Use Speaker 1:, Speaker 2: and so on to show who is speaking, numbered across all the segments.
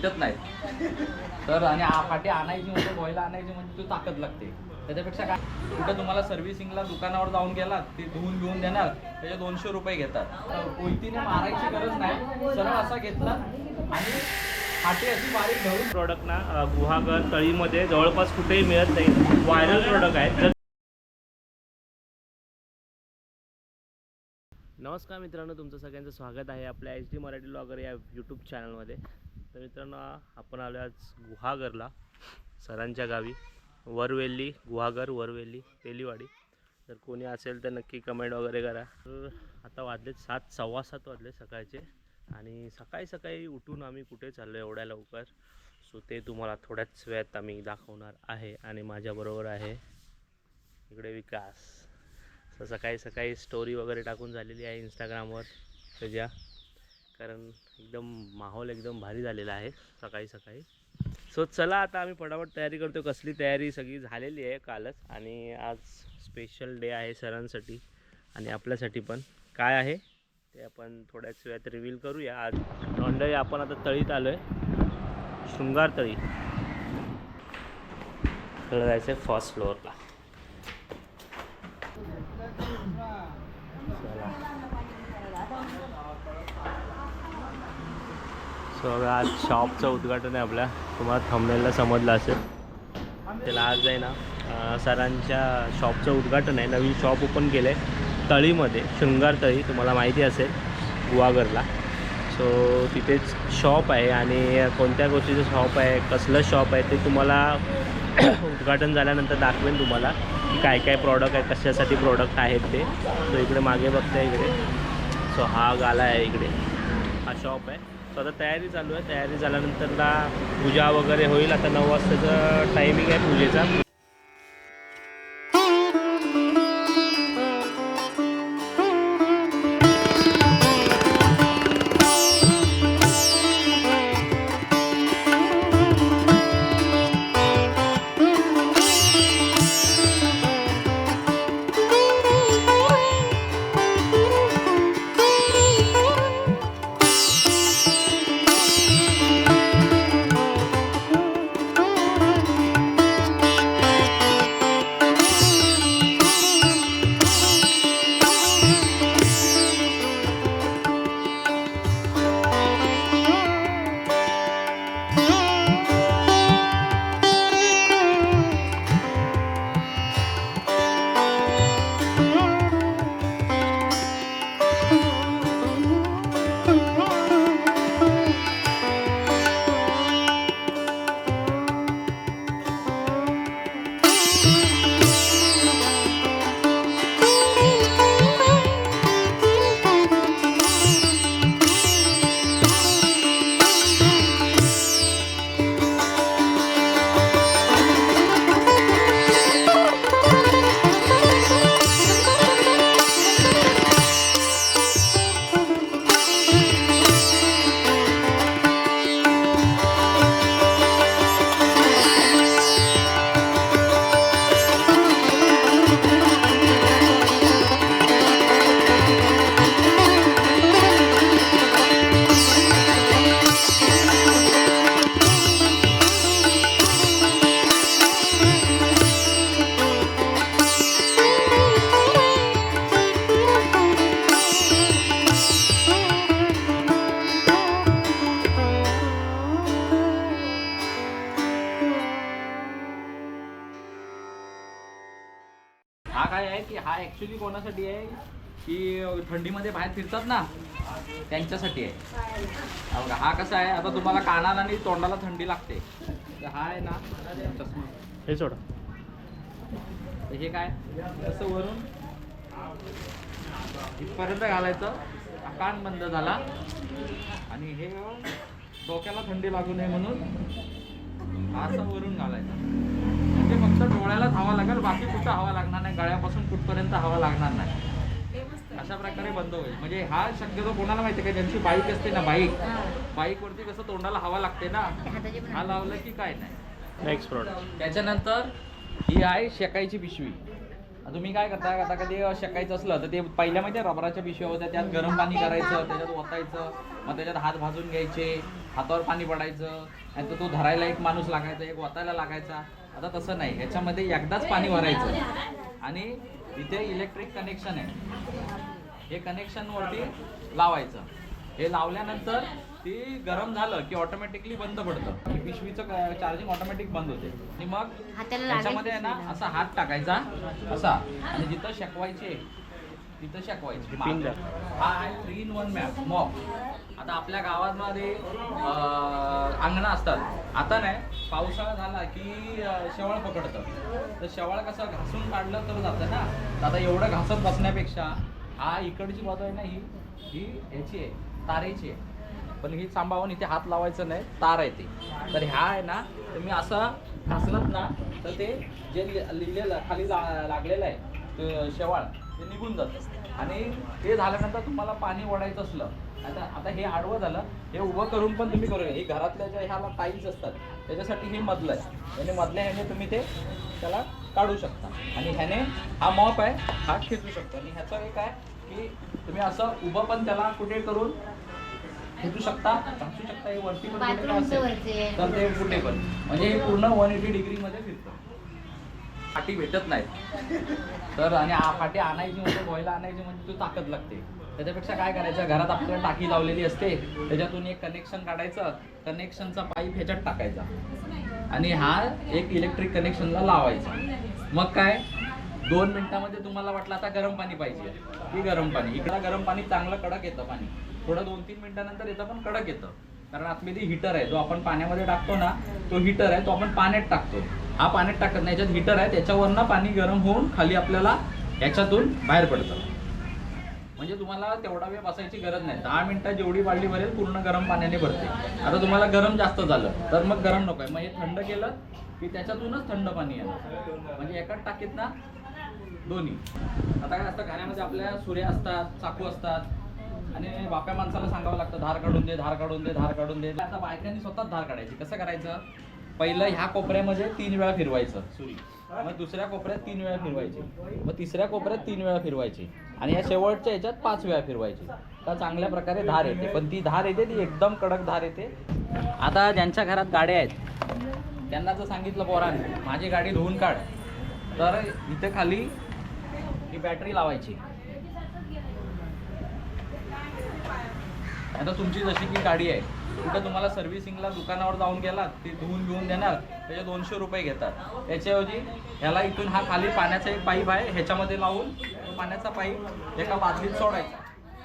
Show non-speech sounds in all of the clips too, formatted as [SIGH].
Speaker 1: भेटत नाहीत तर आणि फाटी आणायची म्हणजे बॉयला आणायची म्हणजे तू ताकद लागते. त्याच्यापेक्षा काय? कुठं तुम्हाला सर्व्हिसिंगला दुकानावर जाऊन गेलात ते धुवून घेऊन देणार त्याचे दोनशे रुपये घेतात. तर कोयतीने मारायची गरज नाही. सरळ असा घेतला आणि फाटी अशी बारीक
Speaker 2: प्रोडक्ट ना गुहागर तळीमध्ये जवळपास कुठेही मिळत नाही. व्हायरल प्रोडक्ट आहे. नमस्कार मित्रांनो तुमचं सगळ्यांचं स्वागत आहे आपल्या एच डी मराठी ब्लॉगर या यूट्यूब चॅनलमध्ये तर मित्रांनो आपण आलो आज गुहागरला सरांच्या गावी. वरवेल्ली गुहागर वरवेल्ली पेलीवाडी. तर कोणी असेल तर नक्की कमेंट वगैरे करा. तर आता वाजलेत सात सव्वा सात वाजले सकाळचे. आणि सकाळी सकाळी उठून आम्ही कुठे चाललो एवढ्या लवकर? सो ते तुम्हाला थोड्याच वेळात आम्ही दाखवणार आहे आणि माझ्याबरोबर आहे इकडे विकास. तर सकाळी सकाळी स्टोरी वगैरे टाकून झालेली आहे इंस्टाग्रामवर त्याच्या कारण एकदम माहोल एकदम भारी झालेला आहे सकाळी सकाळी. सो चला आता आम्ही पटापट तयारी करतो कसली तयारी सगळी झालेली आहे कालच आणि आज स्पेशल डे आहे सरांसाठी आणि आपल्यासाठी पण. काय आहे ते आपण थोड्याच वेळात रिव्हील करूया. आज मंडळी आपण आता तळीत आलो आहे शृंगार तळी. जायचं आहे फर्स्ट फ्लोअरला सो आज शॉपचं उद्घाटन आहे आपल्या. तुम्हाला थंबनेलला समजलं असेल. त्याला आज आहे ना सरांच्या शॉपचं उद्घाटन आहे. नवीन शॉप ओपन केलं आहे तळीमध्ये शृंगार तळी तुम्हाला माहिती असेल गुवागरला सो तिथेच शॉप आहे आणि कोणत्या गोष्टीचं शॉप आहे कसलं शॉप आहे ते तुम्हाला [CLEARS THROAT] उद्घाटन झाल्यानंतर दाखवेन तुम्हाला की काय काय प्रॉडक्ट आहे कशासाठी प्रॉडक्ट आहेत ते. सो इकडे मागे बघताय इकडे. सो हा गाला आहे इकडे. हा शॉप आहे. सो आता तयारी चालू आहे. तयारी झाल्यानंतरला पूजा वगैरे होईल. आता नऊ वाजताचं टायमिंग आहे पूजेचा.
Speaker 1: ऍक्च्युली कोणासाठी आहे? की थंडीमध्ये बाहेर फिरतात ना त्यांच्यासाठी आहे. हा बघा, हा कसा आहे? आता तुम्हाला कानाला आणि तोंडाला थंडी लागते. तर हा आहे ना चष्मा.
Speaker 2: हे सोडा.
Speaker 1: तर हे काय? असं वरून इथपर्यंत घालायचं. कान बंद झाला. आणि हे डोक्याला थंडी लागू नये म्हणून असं वरून घालायचं. फक्त डोळ्यालाच हवा लागेल बाकी कुठं हवा लागणार नाही गळ्यापासून कुठपर्यंत हवा लागणार नाही. अशा प्रकारे बंद होईल. म्हणजे हा शक्यतो कोणाला माहिती का ज्यांची बाईक असते ना बाईक बाईक वरती कसं तोंडाला हवा लागते ना हा लावलं की काय नाही.
Speaker 2: नेक्स्ट प्रॉडक्ट
Speaker 1: त्याच्यानंतर ही आहे शेकायची पिशवी. तुम्ही काय करता आता कधी शेकायचं असलं तर ते पहिल्या माहिती रबराच्या पिशव्या होत्या त्यात गरम पाणी करायचं त्याच्यात ओतायचं मग त्याच्यात हात भाजून घ्यायचे हातावर पाणी पडायचं नाही तर तो धरायला एक माणूस लागायचा एक ओतायला लागायचा. आता तसं नाही. ह्याच्यामध्ये एकदाच पाणी भरायचं आणि इथे इलेक्ट्रिक कनेक्शन आहे. हे कनेक्शन वरती लावायचं. हे लावल्यानंतर ती गरम झालं की ऑटोमॅटिकली बंद पडतं. आणि पिशवीचं चार्जिंग ऑटोमॅटिक बंद होते. आणि मग त्याच्यामध्ये आहे ना असा हात टाकायचा असा. आणि जिथं शेकवायचे तिथं शेकवायचे. हा आहे three in one map mop. आता आपल्या गावामध्ये अंगणं असतात. आता नाही पावसाळा झाला की शेवाळ पकडतं. तर शेवाळ कसं घासून काढलं तर जातं ना. तर आता एवढं घासत बसण्यापेक्षा हा इकडची बाजू आहे ना ही ही ह्याची आहे तारेची आहे. पण ही सांभाळून इथे हात लावायचं नाही तार आहे ती. तर ह्या आहे ना तुम्ही असं घासलंच ना तर ते जे लि- लिहिलेलं खाली ला- लागलेलं आहे ते शेवाळ ते निघून जातं. आणि ते झाल्यानंतर तुम्हाला पाणी ओढायचं असलं आता आता हे आडवं झालं हे उभं करून पण तुम्ही करू हे घरातल्या ज्या ह्याला टाईल्स असतात त्याच्यासाठी हे मधलं आहे. आणि मधल्या ह्याने तुम्ही ते त्याला काढू शकता. आणि ह्याने हा मॉप आहे हा खेचू शकतो. आणि ह्याचं एक आहे की तुम्ही असं उभं पण त्याला कुठे करून खेचू शकता घासू शकता. हे वरती पण तर ते कुठे पण. म्हणजे हे पूर्ण वन एटी डिग्री मध्ये फिरतं. फाटी भेटत नाहीत तर आणि फाटी आणायची म्हणजे गोयला आणायची म्हणजे तू ताकद लागते. त्याच्यापेक्षा काय करायचं घरात आपल्याला टाकी लावलेली असते त्याच्यातून एक कनेक्शन काढायचं कनेक्शनचा पाईप ह्याच्यात टाकायचा. आणि हा एक इलेक्ट्रिक कनेक्शनला लावायचा. मग काय? दोन मिनिटामध्ये तुम्हाला वाटलं आता गरम पाणी पाहिजे. की गरम पाणी? इकडं गरम पाणी चांगलं कडक येतं पाणी. थोडं दोन तीन मिनिटानंतर येतं पण कडक येतं. कारण आतमध्ये हिटर आहे. जो आपण पाण्यामध्ये टाकतो ना तो हिटर आहे तो आपण पाण्यात टाकतो. हा पाण्यात टाकत नाही. याच्यात हिटर आहे त्याच्यावरनं पाणी गरम होऊन खाली आपल्याला याच्यातून बाहेर पडतं. म्हणजे तुम्हाला तेवढा वेळ बसायची गरज नाही. दहा मिनटं जेवढी बाटली भरेल पूर्ण गरम पाण्याने भरते. आता तुम्हाला गरम जास्त झालं तर मग गरम नको आहे. मग हे थंड केलं की त्याच्यातूनच थंड पाणी येणार. म्हणजे एकाच टाकीत ना दोन्ही. आता काय असतं घरामध्ये आपल्या सूर्य असतात चाकू असतात. आणि बाप्या माणसाला सांगावं लागतं धार काढून दे धार काढून दे धार काढून दे. आता बायकांनी स्वतःच धार काढायची. कसं करायचं? पहिलं ह्या कोपऱ्यामध्ये तीन वेळा फिरवायचं. सुरी मग दुसऱ्या कोपऱ्यात तीन वेळा फिरवायची. मग तिसऱ्या कोपऱ्यात तीन वेळा फिरवायची. आणि या शेवटच्या ह्याच्यात पाच वेळा फिरवायची. तर चांगल्या प्रकारे धार येते. पण ती धार येते ती एकदम कडक धार येते. आता ज्यांच्या घरात गाड्या आहेत त्यांना जर सांगितलं पोराने माझी गाडी धुवून काढ. तर इथे खाली ही बॅटरी लावायची. आता तुमची जशी की गाडी आहे कुठं तुम्हाला सर्व्हिसिंगला दुकानावर जाऊन गेलात ते धुवून घेऊन देणार त्याचे दोनशे रुपये घेतात. त्याच्याऐवजी ह्याला इथून हा खाली पाण्याचा एक पाईप आहे ह्याच्यामध्ये लावून पाण्याचा पाईप एका बादलीत सोडायचा.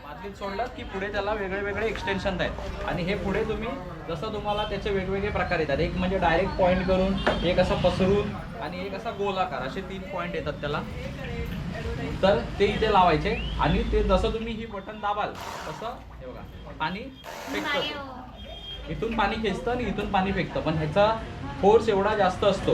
Speaker 1: बादलीत सोडलं की पुढे त्याला वेगळे वेगळे एक्सटेन्शन आहेत. आणि हे पुढे तुम्ही जसं तुम्हाला त्याचे वेगवेगळे प्रकार येतात. एक म्हणजे डायरेक्ट पॉईंट करून एक असा पसरून आणि एक असा गोलाकार असे तीन पॉईंट येतात त्याला. तर ते इथे लावायचे आणि ते जसं तुम्ही ही बटन दाबाल तसं हे बघा. आणि इथून पाणी खेचतं आणि इथून पाणी फेकतं पण ह्याचा फोर्स एवढा जास्त असतो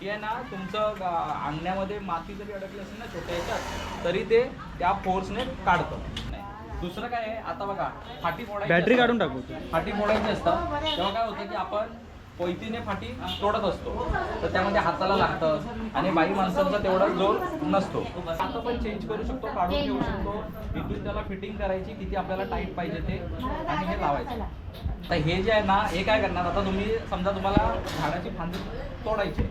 Speaker 1: की आहे ना तुमचं अंगण्यामध्ये माती जरी अडकली असेल ना छोट्या ह्याच्यात तरी ते त्या फोर्सने काढतं नाही. दुसरं काय आहे आता बघा फाटी फोडायची
Speaker 3: बॅटरी. काढून टाकू
Speaker 1: फाटी फोडायची असतात तेव्हा काय होतं की आपण कोयतीने फाटी तोडत असतो. तर त्यामध्ये हाताला लागतं आणि बाई माणसांचा तेवढा जोर नसतो. आता पण चेंज करू शकतो काढून घेऊ शकतो. इथून त्याला फिटिंग करायची किती आपल्याला टाईट पाहिजे ते. आणि हे लावायचं. तर हे जे आहे ना हे काय करणार? आता तुम्ही समजा तुम्हाला झाडाची फांदी तोडायची.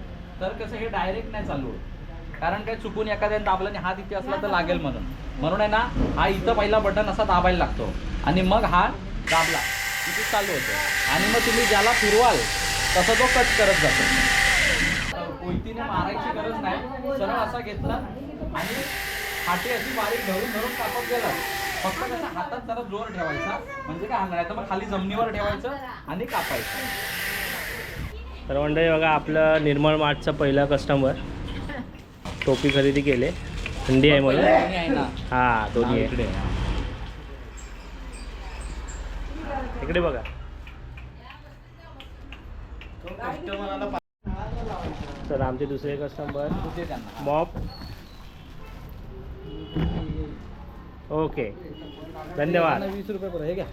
Speaker 1: तर कसं हे डायरेक्ट नाही चालू होत. कारण काय चुकून एखाद्याने दाबलं आणि हात इथे असला तर लागेल म्हणून. म्हणून आहे ना हा इथं पहिला बटन असा दाबायला लागतो. आणि मग हा दाबला. ते चालू होतं. आणि मग तुम्ही ज्याला फिरवाल तसं तो कट करत जातो. कोयतीने मारायची गरज नाही. सरळ असा घेतला आणि हाती अशी बारीक धरून धरून कापत गेला. फक्त त्याचा हातात जरा जोर ठेवायचा. म्हणजे काय हाणार तर मग खाली जमिनीवर ठेवायचं आणि कापायचं.
Speaker 2: तर मंडळी बघा आपलं निर्मळ मार्टचा पहिला कस्टमर टोपी खरेदी केले. थंडी आहे
Speaker 1: ना.
Speaker 2: हा दोन्ही.
Speaker 1: इकडे
Speaker 2: बघा. तर आमचे दुसरे कस्टमर मॉप ओके धन्यवाद.
Speaker 1: वीस रुपये हे घ्या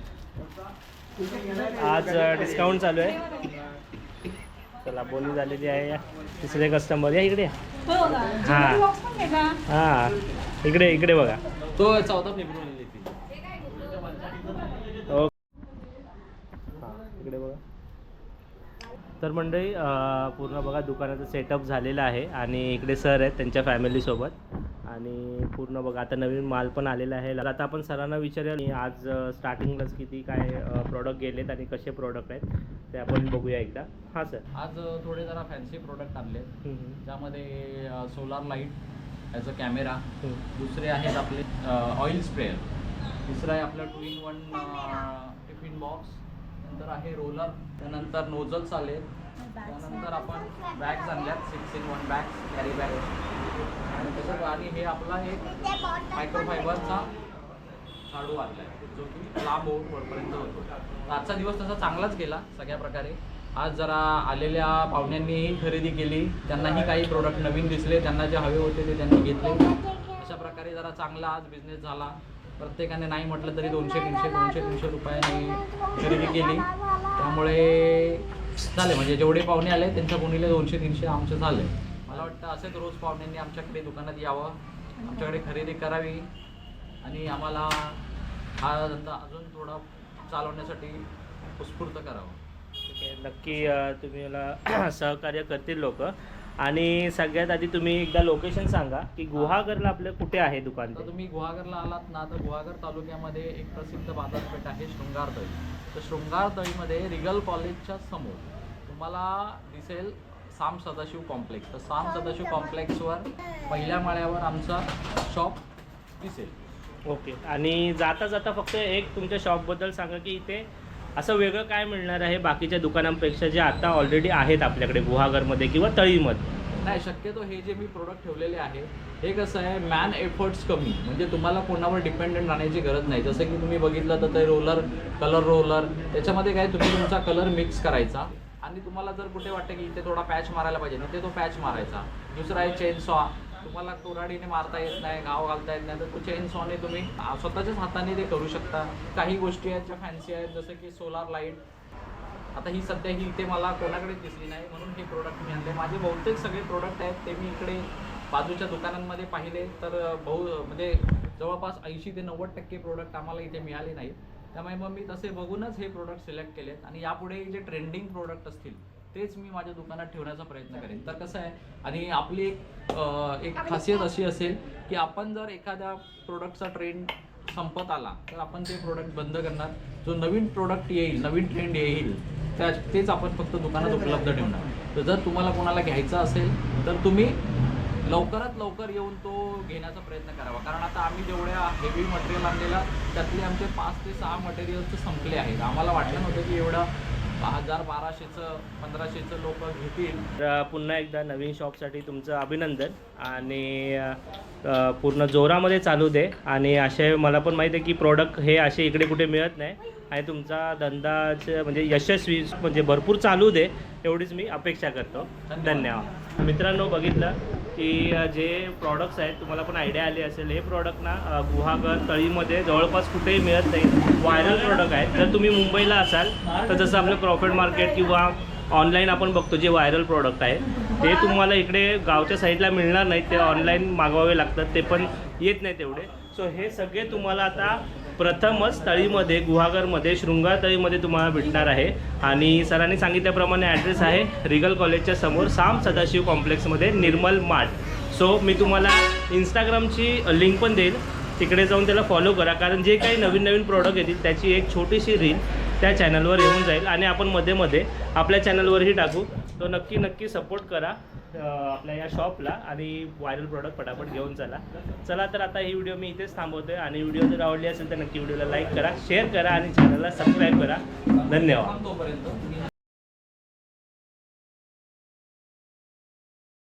Speaker 2: आज डिस्काउंट चालू आहे. चला बोली झालेली आहे या तिसरे कस्टमर या इकडे या.
Speaker 4: हो?
Speaker 2: हा. हां. इकडे इकडे बघा.
Speaker 1: तो चौदा फेब्रुवारी येतील
Speaker 2: ओ हां इकडे बघा तर मंडळी पूर्ण बघा दुकानाचं सेटअप झालेलं आहे आणि इकडे सर आहेत त्यांच्या फॅमिलीसोबत आणि पूर्ण बघा आता नवीन माल पण आलेला आहे. आता आपण सरांना विचारूया आणि आज स्टार्टिंगलाच किती काय प्रॉडक्ट गेलेत आणि कसे प्रॉडक्ट आहेत ते आपण बघूया एकदा. हां सर.
Speaker 1: आज थोडे जरा फॅन्सी प्रोडक्ट आणले त्यामध्ये solar light as a camera दुसरे आहेत आपले ऑइल स्प्रेअर तिसरं आहे आपलं two in one tiffin box त्यानंतर आहे रोलर त्यानंतर नोझल्स आले त्यानंतर आपण bags आणल्यात six in one bags carry bag आणि तसं आणि हे आपला हे मायक्रोफायबरचा झाडू आणला आहे जो की लांब होऊन वरपर्यंत होतो. आजचा दिवस तसा चांगलाच गेला सगळ्या प्रकारे. आज जरा आलेल्या पाहुण्यांनीही खरेदी केली त्यांनाही काही प्रोडक्ट नवीन दिसले त्यांना जे हवे होते ते त्यांनी घेतले. अशा प्रकारे जरा चांगला आज बिझनेस झाला. प्रत्येकाने नाही म्हटलं तरी दोनशे तीनशे दोनशे तीनशे रुपयाने खरेदी केली. त्यामुळे झाले. म्हणजे जेवढे पाहुणे आले त्यांच्या गुणिले दोनशे तीनशे आमचे झाले. मला वाटतं असेच रोज पाहुण्यांनी आमच्याकडे दुकानात यावं. आमच्याकडे खरेदी करावी. आणि आम्हाला हा धंदा अजून थोडा चालवण्यासाठी उत्स्फूर्त करावं.
Speaker 2: ठीक आहे. नक्की तुम्ही मला [CLEARS THROAT] सहकार्य करतील लोक. आणि सगळ्यात आधी तुम्ही एकदा लोकेशन सांगा की गुहागरला आपलं कुठे आहे दुकान
Speaker 1: तर
Speaker 2: ते
Speaker 1: तुम्ही गुहागरला आलात ना तर गुहागर तालुक्यामध्ये एक प्रसिद्ध बाजारपेठ आहे शृंगारतळी तर शृंगारतळीमध्ये रिगल कॉलेजच्या समोर तुम्हाला दिसेल साम सदाशिव कॉम्प्लेक्स. तर साम सदाशिव कॉम्प्लेक्सवर पहिल्या माळ्यावर आमचा शॉप दिसेल.
Speaker 2: ओके. आणि जाता जाता फक्त एक तुमच्या शॉपबद्दल सांगा की इथे असं वेगळं काय मिळणार आहे बाकीच्या दुकानांपेक्षा जे आता ऑलरेडी आहेत आपल्याकडे गुहागरमध्ये किंवा तळीमध्ये?
Speaker 1: नाही शक्यतो हे जे मी प्रोडक्ट ठेवलेले आहे हे कसं आहे मॅन एफर्ट्स कमी. म्हणजे तुम्हाला कोणावर डिपेंडेंट राहण्याची गरज नाही. जसं की तुम्ही बघितलं तर ते रोलर कलर रोलर त्याच्यामध्ये काय तुम्ही तुमचा कलर मिक्स करायचा. आणि तुम्हाला जर कुठे वाटतं की इथे थोडा पॅच मारायला पाहिजे ना ते तो पॅच मारायचा. दुसरा आहे चेन सॉ तुम्हाला कुऱ्हाडीने मारता येत नाही गाव घालता येत नाही तर तो चेन सॉने तुम्ही स्वतःच्याच हाताने ते करू शकता. काही गोष्टी आहेत ज्या फॅन्सी आहेत जसं की सोलार लाइट आता ही सध्या ही इथे मला कोणाकडेच दिसली नाही म्हणून हे प्रोडक्ट मी आणले. माझे बहुतेक सगळे प्रोडक्ट आहेत ते मी इकडे बाजूच्या दुकानांमध्ये पाहिले तर बहु म्हणजे जवळपास ऐंशी ते नव्वद टक्के प्रोडक्ट आम्हाला इथे मिळाले नाहीत. त्यामुळे मग मी तसे बघूनच हे प्रोडक्ट सिलेक्ट केलेत. आणि यापुढे जे ट्रेंडिंग प्रोडक्ट असतील तेच मी माझ्या दुकानात ठेवण्याचा प्रयत्न करेन. तर कसं आहे आणि आपली एक अं, एक खासियत अशी असेल की आपण जर एखाद्या प्रोडक्टचा ट्रेंड संपत आला तर आपण ते प्रोडक्ट बंद करणार. जो नवीन प्रोडक्ट येईल नवीन ट्रेंड येईल त्या तेच आपण फक्त दुकानात उपलब्ध ठेवणार. तर जर तुम्हाला कोणाला घ्यायचं असेल तर तुम्ही लवकरात लवकर येऊन तो घेण्याचा प्रयत्न करावा. कारण आता आम्ही जेवढ्या हेवी मटेरियल आणलेला त्यातले आमचे पाच ते सहा मटेरियल्स संपले आहेत. आम्हाला वाटलं नव्हतं की एवढं हजार बाराशेचं पंधराशेचं लोक घेतील.
Speaker 2: तर पुन्हा एकदा नवीन शॉपसाठी तुमचं अभिनंदन आणि पूर्ण जोरामध्ये चालू दे. आणि असे मला पण माहीत आहे की प्रोडक्ट हे असे इकडे कुठे मिळत नाही. आणि तुमचा धंदाचं म्हणजे यशस्वी म्हणजे भरपूर चालू दे. एवढीच मी अपेक्षा करतो.
Speaker 1: धन्यवाद.
Speaker 2: मित्रांनो बघितलं की जे प्रॉडक्ट्स आहेत तुम्हाला पण आयडिया आली असेल. हे प्रॉडक्ट ना गुहागर तळीमध्ये जवळपास कुठेही मिळत नाही. व्हायरल प्रॉडक्ट आहेत. जर तुम्ही मुंबईला असाल तर जसं आपलं प्रॉफिट मार्केट किंवा ऑनलाईन आपण बघतो जे व्हायरल प्रॉडक्ट आहे ते तुम्हाला इकडे गावच्या साईडला मिळणार नाही. ते ऑनलाईन मागवावे लागतात. ते पण येत नाही तेवढे. सो हे सगळे तुम्हाला आता प्रथमच तळीमध्ये गुहागरमध्ये शृंगार तळीमध्ये तुम्हाला भेटणार आहे. आणि सरांनी सांगितल्याप्रमाणे ॲड्रेस आहे रिगल कॉलेजच्या समोर साम सदाशिव कॉम्प्लेक्समध्ये निर्मल मार्ट सो मी तुम्हाला इंस्टाग्रामची लिंक पण देईल. तिकडे जाऊन त्याला फॉलो करा. कारण जे काही नवीन नवीन प्रॉडक्ट येतील त्याची एक छोटीशी रील त्या चॅनलवर येऊन जाईल. आणि आपण मध्ये मध्ये आपल्या चॅनलवरही टाकू. तो नक्की नक्की सपोर्ट करा. आपल्या या शॉपला आणि व्हायरल प्रॉडक्ट पटापट घेऊन चला. चला तर आता ही व्हिडिओ मी इथेच थांबवतोय आणि व्हिडिओ जर आवडली असेल तर नक्की व्हिडिओला लाईक करा शेअर करा आणि चॅनलला सबस्क्राईब करा. धन्यवाद.